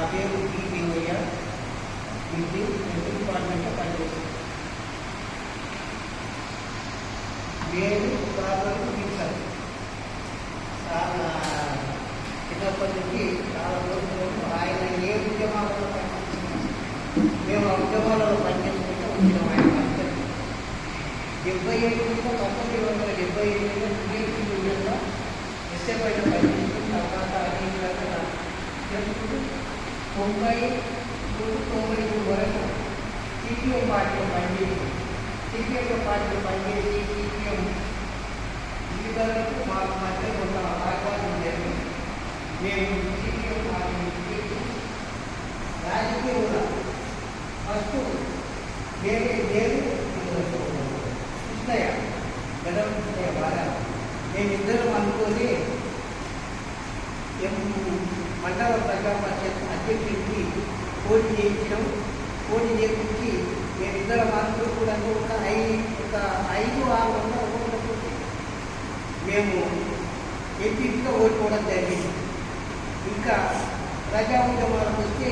నా పేరు టి లింగయ్య ఇది హెల్త్ డిపార్ట్మెంట్లో పనిచేస్తాను నేను ప్రాబ్లం టీచర్ చాలా చిన్నప్పటి నుంచి చాలా రోజులు ఆయన ఏ ఉద్యమాలలో పనిచేస్తున్నాం మేము ఆ ఉద్యమాలలో పనిచేసుకుంటే ఉద్యమం ఆయన పనిచేస్తాం డెబ్బై ఎనిమిదిలో పంతొమ్మిది వందల డెబ్బై ఐదు టీడీపీ యూనియన్లో ఎస్ఎఫ్ఐలో పనిచేస్తూ తర్వాత అనేక తొంభై మూడు తొంభై మూడు వరకు సిపిఎం పార్టీలో పనిచేసి సిపిఎం పార్టీలో పనిచేసి సిపిఎం లీడర్లకు మాకు మధ్య కొంత ఆహ్వానం ఉండేది మేము సిపిఎం పార్టీ నుంచి రాజకీయంగా ఫస్ట్ వేరే వేరు కృష్ణయ్య గడవ కృష్ణయ్య బాగా మేమిద్దరం అనుకొని ఎం మండల ప్రజా పరిషత్ అధ్యక్షుడికి పోటీ చేయించడం పోటీ చేయించి ఇద్దరు అనుకుని కూడా ఒక ఐదు ఒక ఐదు ఆరు వందల ఓట్లకు మేము ఎంపీగా ఓడిపోవడం జరిగింది. ఇంకా ప్రజా ఉద్యమాలకు వస్తే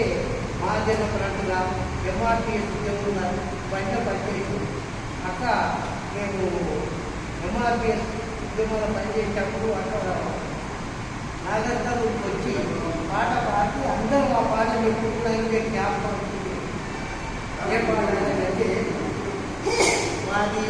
మహాజన ఫ్రంట్గా ఎంఆర్పిఎస్ ఉద్యమం పంట పరిచయం. అక్క మేము ఎంఆర్పిఎస్ ఉద్యమాలు పనిచేసేటప్పుడు అక్కడ నాగరికతకు పాట పాడి అందరూ ఆ పాట పెట్టుకుంటే జ్ఞాపకం అవుతుంది ఏ పాట అంటే మాది